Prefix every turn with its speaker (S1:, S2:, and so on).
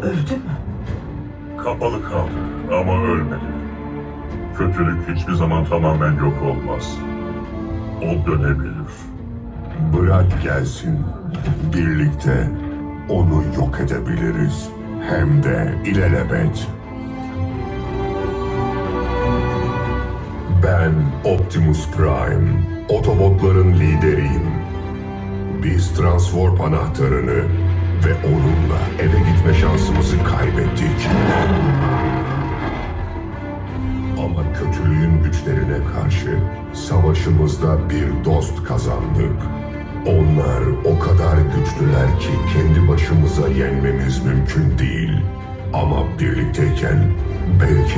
S1: öldü mü?
S2: Kapalı kaldı ama ölmedi. Kötülük hiçbir zaman tamamen yok olmaz. O dönebilir.
S3: Bırak gelsin. Birlikte onu yok edebiliriz. Hem de ilelebet. Ben Optimus Prime, Autobotların lideriyim. Biz Transwarp anahtarını ve onunla eve gitme şansımızı kaybettik. Ama kötülüğün güçlerine karşı savaşımızda bir dost kazandık. Onlar o kadar güçlüler ki kendi başımıza yenmemiz mümkün değil. Ama birlikteyken belki.